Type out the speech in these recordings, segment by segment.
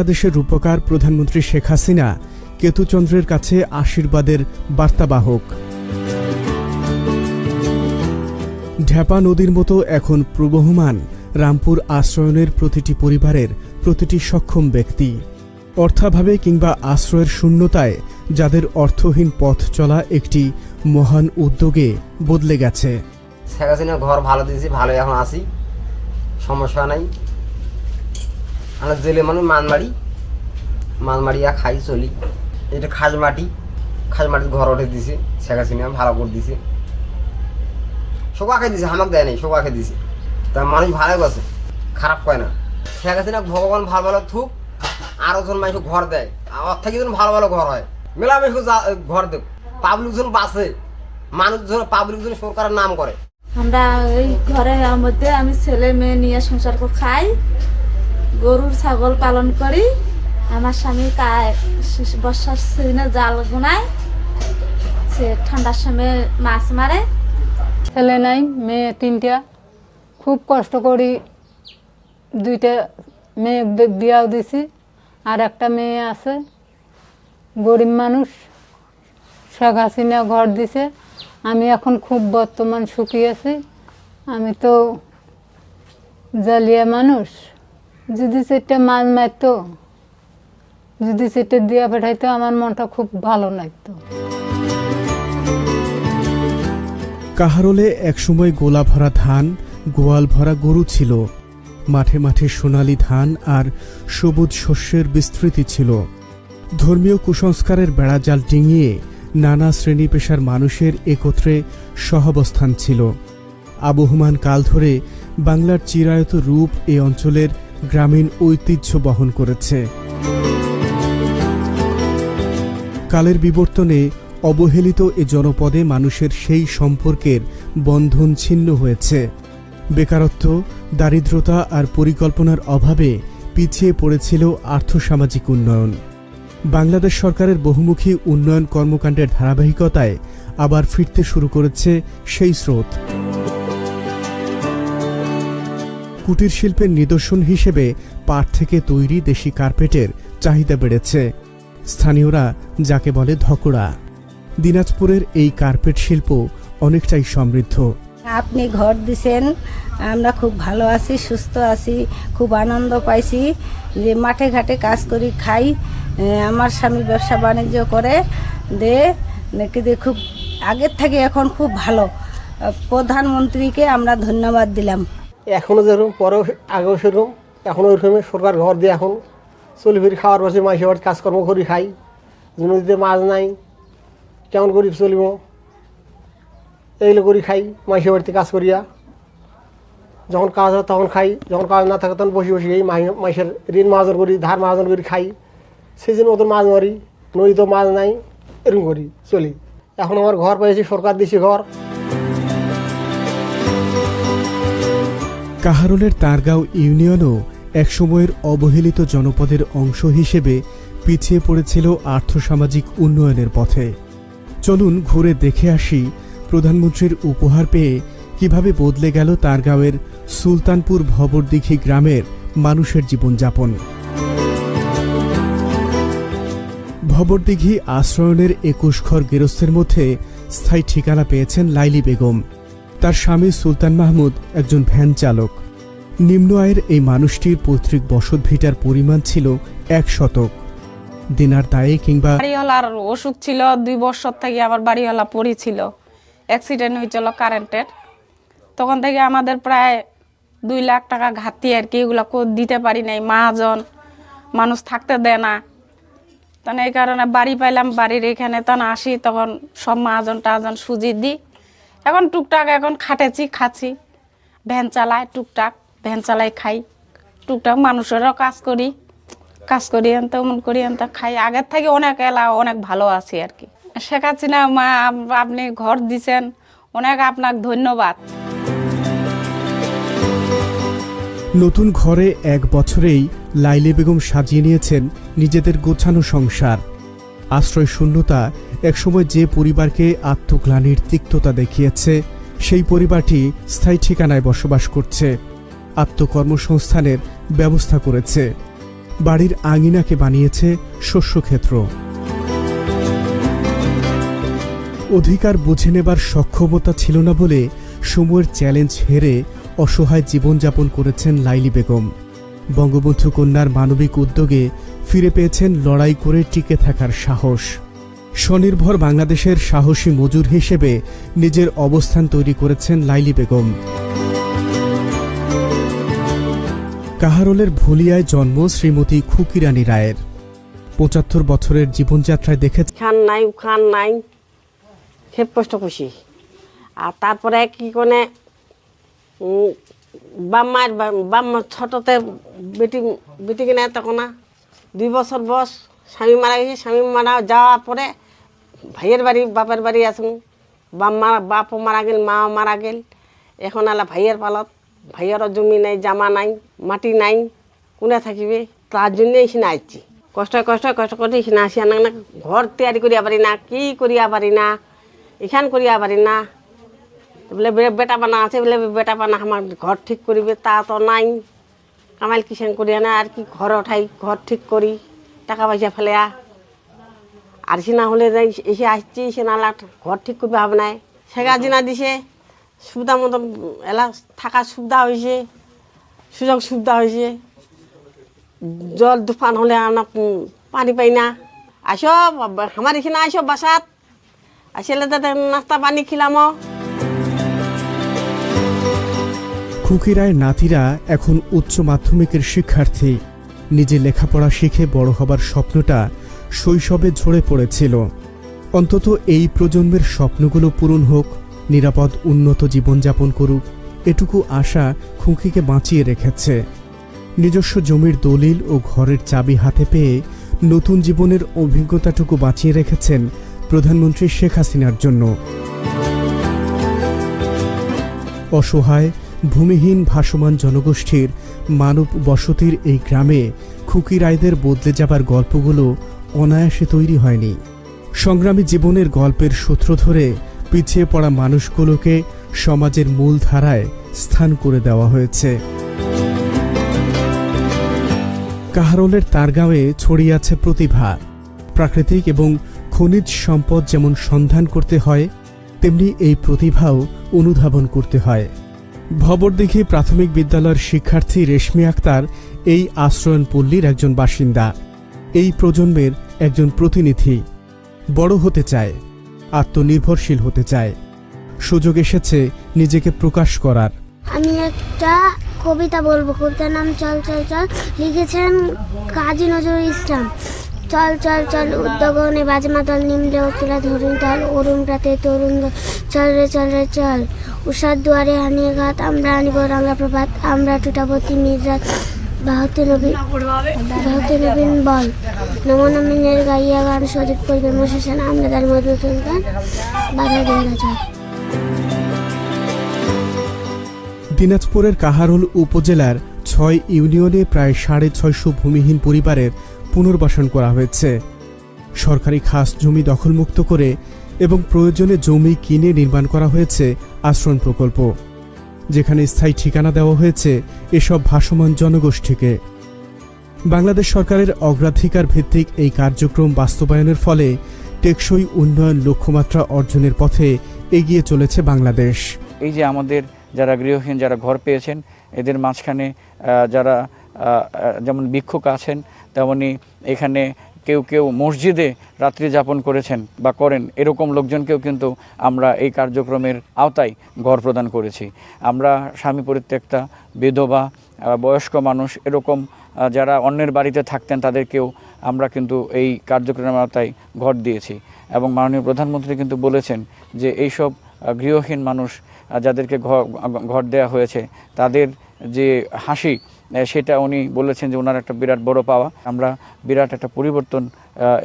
বাংলাদেশের রূপকার প্রধানমন্ত্রী শেখ হাসিনা কেতুচন্দ্রের কাছে আশীর্বাদের বার্তাবাহক। ঢ্যাপা নদীর মতো এখন প্রবহমান রামপুর আশ্রয়নের প্রতিটি পরিবারের প্রতিটি সক্ষম ব্যক্তি। অর্থাভাবে কিংবা আশ্রয়ের শূন্যতায় যাদের অর্থহীন পথ চলা একটি মহান উদ্যোগে বদলে গেছে। শেখ হাসিনা ঘর ভালো দিয়েছি ভালো এখন আসি সমস্যা নাই। আমরা জেলে মানুষ মানমারি মানমারিয়া খাই চলি। এটা খাস মাটি খাস মাটির ঘর উঠে দিছে, শেখ হাসিনা ভালো করে দিছে। শোকাকে দিছে, হামাক দেয় নাই, শোকাকে দিছে। তা মানুষ ভালো গেছে খারাপ কয় না। শেখ হাসিনা ভগবান ভালো ভালো থুক, আরও জন মানুষ ঘর দেয়। আর থেকে যেন ভালো ভালো ঘর হয়। মেলা মানুষ ঘর দেব। পাবলিক জন বাসে পাবলিক জন সরকারের নাম করে। আমরা এই ঘরের মধ্যে আমি ছেলে, মেয়ে নিয়ে সংসার খাই। গরুর ছাগল পালন করি। আমার স্বামী বর্ষার সিজনে জাল গুনায়। সে ঠান্ডার সময় মাছ মারে। ছেলে নাই, মেয়ে তিনটা। খুব কষ্ট করি। দুইটা মেয়ে বিয়াও দিছি। আর একটা মেয়ে আছে। গরিব মানুষ। শেখ ঘর দিছে। আমি এখন খুব বর্তমান সুখী আছি। আমি তো জালিয়া মানুষ। যদি সেটা মাছ মারতো যদি সেটা দিয়া পাঠাইতো, আমার মনটা খুব ভালো লাগতো। কাহারলে একসময় গোলা ভরা ধান, গোয়াল ভরা গরু ছিল। মাঠে মাঠে সোনালি ধান আর সবুজ শস্যের বিস্তৃতি ছিল। ধর্মীয় কুসংস্কারের বেড়াজাল ডিঙিয়ে নানা শ্রেণি পেশার মানুষের একত্রে সহাবস্থান ছিল। আবহমান কাল ধরে বাংলার চিরায়ত রূপ এ অঞ্চলের গ্রামীণ ঐতিহ্য বহন করেছে। কালের বিবর্তনে অবহেলিত এ জনপদে মানুষের সেই সম্পর্কের বন্ধন ছিন্ন হয়েছে। বেকারত্ব, দারিদ্রতা আর পরিকল্পনার অভাবে পিছিয়ে পড়েছিল আর্থসামাজিক উন্নয়ন। বাংলাদেশ সরকারের বহুমুখী উন্নয়ন কর্মকাণ্ডের ধারাবাহিকতায় আবার ফিরতে শুরু করেছে সেই স্রোত। কুটির শিল্পের নিদর্শন হিসেবে পাট থেকে তৈরি দেশি কার্পেটের চাহিদা বেড়েছে। স্থানীয়রা যাকে বলে ধকড়া। দিনাজপুরের এই কার্পেট শিল্প অনেকটাই সমৃদ্ধ। আপনি ঘর দিছেন, আমরা খুব ভালো আছি, সুস্থ আছি, খুব আনন্দ পাইছি যে মাঠে ঘাটে কাজ করি, খাই আমার স্বামী ব্যবসা বাণিজ্য করে দে, খুব আগের থেকে এখন খুব ভালো। প্রধানমন্ত্রীকে আমরা ধন্যবাদ দিলাম। এখনও যেরকম পরেও আগেও সেরকম এখনও ওইরকমই সরকার ঘর দিয়ে এখন চলি ফিরি, খাওয়ার পাশে মাসে বাড়ি কাজকর্ম করি, খাই। নদীতে মাছ নাই, কেমন করি চলিব? এইগুলো করি, খাই মাসে বাড়িতে কাজ করিয়া। যখন কাজ হয় তখন খাই, যখন কাজ না থাকে তখন বসে বসে এই মাসের ঋণ মাহাজন করি, ধার মাহাজন করি, খাই। সেই জন্য মতন মাছ মারি নদীতে মাছ নাই, এরকম করি, চলি। এখন আমার ঘর পেয়েছি, সরকার দিয়েছি ঘর। কাহারোলের তারগাঁও ইউনিয়নও একসময়ের অবহেলিত জনপদের অংশ হিসেবে পিছিয়ে পড়েছিল আর্থসামাজিক উন্নয়নের পথে। চলুন ঘুরে দেখে আসি প্রধানমন্ত্রীর উপহার পেয়ে কীভাবে বদলে গেল তারগাঁওয়ের সুলতানপুর ভবরদিঘি গ্রামের মানুষের জীবনযাপন। ভবরদিঘি আশ্রয়নের একুশ ঘর গেরস্থের মধ্যে স্থায়ী ঠিকানা পেয়েছেন লাইলি বেগম। তার স্বামী সুলতান মাহমুদ একজন ভ্যান চালক। নিম্ন আয়ের এই মানুষটির পৈতৃক বসত ভিটার পরিমাণ ছিল এক শতক। দিনার দায়ে কিংবা বাড়িওয়ালার অসুখ ছিল, দুই বছর থেকে আবার বাড়িওয়ালা পড়েছিল অ্যাক্সিডেন্ট হয়েছিল কারেন্টের তখন থেকে আমাদের প্রায় দুই লাখ টাকা ঘাটতি আর কি, এগুলো দিতে পারি নাই। মাহাজন মানুষ থাকতে দেয় না। তখন এই কারণে বাড়ি পাইলাম, বাড়ির এখানে তখন আসি, তখন সব মাহাজন টাহাজন সুজি দিই। এখন টুকটাক এখন খাটেছি, খাচ্ছি। ভ্যান চালাই, টুকটাক ভ্যান চালাই খাই। টুকটাক মানুষেরও কাজ করি। কাজ করি এনতে মন করি এনতে খাই। আগের থেকে অনেক এলা, অনেক ভালো আছি আর কি। শেখ হাসিনা, মা, আপনি ঘর দিছেন। অনেক আপনাকে ধন্যবাদ। নতুন ঘরে এক বছরেই লাইলি বেগম সাজিয়ে নিয়েছেন নিজেদের গোছানো সংসার। আশ্রয় শূন্যতা একসময় যে পরিবারকে আত্মগ্লানির তিক্ততা দেখিয়েছে, সেই পরিবারটি স্থায়ী ঠিকানায় বসবাস করছে, আত্মকর্মসংস্থানের ব্যবস্থা করেছে, বাড়ির আঙিনাকে বানিয়েছে শস্যক্ষেত্র। অধিকার বুঝে নেবার সক্ষমতা ছিল না বলে সময়ের চ্যালেঞ্জ হেরে অসহায় জীবনযাপন করেছেন লাইলি বেগম। বঙ্গবন্ধু কন্যার মানবিক উদ্যোগে ফিরে পেয়েছেন লড়াই করে টিকে থাকার সাহস। স্বনির্ভর বাংলাদেশের সাহসী মজুর হিসেবে নিজের অবস্থান তৈরি করেছেন লাইলি বেগম। কাহারোলের ভুলিয়ায় জন্ম শ্রীমতী খুকিরানী রায়ের। পঁচাত্তর বছরের জীবনযাত্রায় দেখেছেন খান নাই খান নাই খুব কষ্ট করছি আর তারপরে কি করে বাম্মার বাম্মা ছোটতে বেটি বেটি কিনে তখন না দুই বছর বয়স, স্বামী মারা গেছে, স্বামী মারা যাওয়ার পরে ভাইয়ের বাড়ি, বাপের বাড়ি আসুন। বাপ মারা, বাপও মারা গেল, মাও মারা গেল। এখন আলা ভাইয়ের পালত। ভাইয়েরও জমি নাই, জামা নাই, মাটি নাই, কোনে থাকিবে? তার জন্য এখানে আসছি কষ্ট কষ্ট কষ্ট করে এখানে আসি না না ঘর তৈরি করিয়া পারি না, কি করিয়া পারি না, এখান করিয়া পারি না। বলে বেটা বানা আছে, বলে বেটা বানা, আমার ঘর ঠিক করিবে, তা তো নাই। কামাল কিষান করিয়া না, আর কি ঘর ওঠাই, ঘর ঠিক করি, টাকা পয়সা ফেলেয়া আর সে না হলে যাই, এসে আসছি, সে না ঘর ঠিক করবে হবে না। সেগা জিনা দিছে, সুবিধা মতন এলা থাকার সুবিধা হয়েছে সুযোগ সুবিধা হয়েছে জল তুফান হলে আমরা পানি পাই না। আসো, আমার এখানে আসো, বাসাত। আসলে নাস্তা পানি খিলামো। খুকি রায়ের নাতিরা এখন উচ্চ মাধ্যমিকের শিক্ষার্থী। নিজে লেখাপড়া শিখে বড় হবার স্বপ্নটা শৈশবে ঝরে পড়েছিল। অন্তত এই প্রজন্মের স্বপ্নগুলো পূরণ হোক, নিরাপদ, উন্নত জীবনযাপন করুক, এটুকু আশা খুঁকিকে বাঁচিয়ে রেখেছে। নিজস্ব জমির দলিল ও ঘরের চাবি হাতে পেয়ে নতুন জীবনের অভিজ্ঞতাটুকু বাঁচিয়ে রেখেছেন প্রধানমন্ত্রী শেখ হাসিনার জন্য। অসহায় ভূমিহীন ভাসমান জনগোষ্ঠীর মানব বসতির এই গ্রামে খুকি রায়দের বদলে যাবার গল্পগুলো অনায়াসে তৈরি হয়নি। সংগ্রামী জীবনের গল্পের সূত্র ধরে পিছিয়ে পড়া মানুষগুলোকে সমাজের মূল ধারায় স্থান করে দেওয়া হয়েছে। কাহারোলের তারগাঁওয়ে ছড়িয়ে আছে প্রতিভা। প্রাকৃতিক এবং খনিজ সম্পদ যেমন সন্ধান করতে হয়, তেমনি এই প্রতিভাও অনুধাবন করতে হয়। ভবরদিঘি প্রাথমিক বিদ্যালয়ের শিক্ষার্থী রেশমি আক্তার এই আশ্রয়ন পল্লীর একজন বাসিন্দা। এই প্রজন্মের একজন প্রতিনিধি। বড় হতে চায়, আত্মনির্ভরশীল হতে চায়। সুযোগ এসেছে নিজেকে প্রকাশ করার। আমি একটা কবিতা বলব, কবিতার নাম চল চল চল, লিখেছেন কাজী নজরুল ইসলাম। চল চল চল উদ্যোগনে বাজমা দল নিমলে অতুলা ধরুন দল অরুণ রাতে তরুণ চল রে চল রে, চল। উষার দুয়ারে হানিয়ে ঘাত আমরা আনিব রাঙা প্রভাত আমরা টুটাবো তিমির রাত। বাহতে নবীন বাহতে নবীন বল। নমনমিনের গাইয়া গান, সজীব করবে মশাসন আমরা তার মধু গান বাধা না দিনাজপুরের কাহারোল উপজেলার ছয় ইউনিয়নে প্রায় সাড়ে ছয়শো ভূমিহীন পরিবারের পুনর্বাসন করা হয়েছে। সরকারি খাস জমি দখলমুক্ত করে এবং প্রয়োজনে জমি কিনে নির্মাণ করা হয়েছে আশ্রম প্রকল্প, যেখানে স্থায়ী ঠিকানা দেওয়া হয়েছে এসব ভাসমান জনগোষ্ঠীকে। বাংলাদেশ সরকারের অগ্রাধিকার ভিত্তিক এই কার্যক্রম বাস্তবায়নের ফলে টেকসই উন্নয়ন লক্ষ্যমাত্রা অর্জনের পথে এগিয়ে চলেছে বাংলাদেশ। এই যে আমাদের যারা গৃহহীন, যারা ঘর পেয়েছেন, এদের মাঝখানে যারা যেমন ভিক্ষুক আছেন, তেমনি এখানে কেউ কেউ মসজিদে রাত্রি যাপন করেছেন বা করেন, এরকম লোকজনকেও কিন্তু আমরা এই কার্যক্রমের আওতায় ঘর প্রদান করেছি। আমরা স্বামী পরিত্যক্তা, বিধবা বয়স্ক মানুষ, এরকম যারা অন্যের বাড়িতে থাকতেন তাদেরকেও আমরা কিন্তু এই কার্যক্রমের আওতায় ঘর দিয়েছি। এবং মাননীয় প্রধানমন্ত্রী কিন্তু বলেছেন যে এইসব গৃহহীন মানুষ যাদেরকে ঘর দেওয়া হয়েছে, তাদের যে হাসি সেটা উনি বলেছেন যে ওনার একটা বিরাট বড় পাওয়া। আমরা বিরাট একটা পরিবর্তন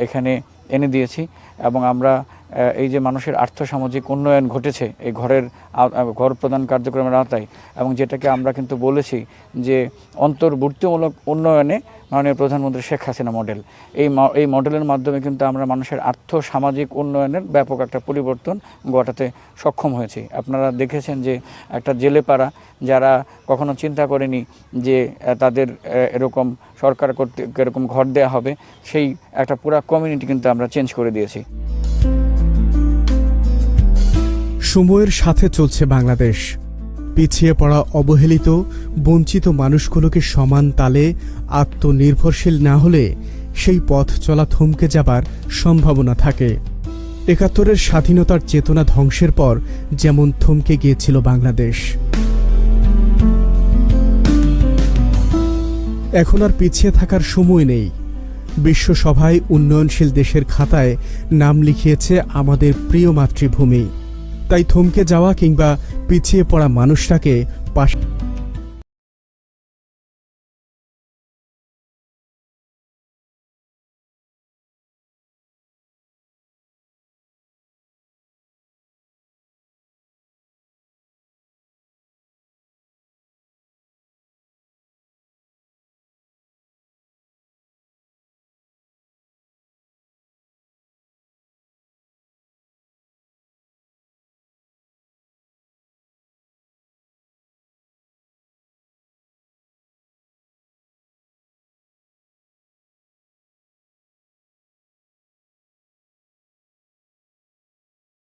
এখানে এনে দিয়েছি এবং আমরা এই যে মানুষের আর্থসামাজিক উন্নয়ন ঘটেছে এই ঘরের ঘর প্রদান কার্যক্রমের আওতায়, এবং যেটাকে আমরা কিন্তু বলেছি যে অন্তর্বর্তীমূলক উন্নয়নে মাননীয় প্রধানমন্ত্রী শেখ হাসিনা মডেল এই এই মডেলের মাধ্যমে কিন্তু আমরা মানুষের আর্থ সামাজিক উন্নয়নের ব্যাপক একটা পরিবর্তন ঘটাতে সক্ষম হয়েছি। আপনারা দেখেছেন যে একটা জেলেপাড়া যারা কখনো চিন্তা করেনি যে তাদের এরকম সরকার কর্তৃক, এরকম ঘর দেওয়া হবে, সেই একটা পুরা কমিউনিটি কিন্তু আমরা চেঞ্জ করে দিয়েছি। সময়ের সাথে চলছে বাংলাদেশ। পিছিয়ে পড়া অবহেলিত, বঞ্চিত মানুষগুলোকে সমান তালে আত্মনির্ভরশীল না হলে সেই পথ চলা থমকে যাবার সম্ভাবনা থাকে। একাত্তরের স্বাধীনতার চেতনা ধ্বংসের পর যেমন থমকে গিয়েছিল বাংলাদেশ। এখন আর পিছিয়ে থাকার সময় নেই। বিশ্বসভায় উন্নয়নশীল দেশের খাতায় নাম লিখিয়েছে আমাদের প্রিয় মাতৃভূমি। তাই থমকে যাওয়া কিংবা পিছিয়ে পড়া মানুষটাকে পাশ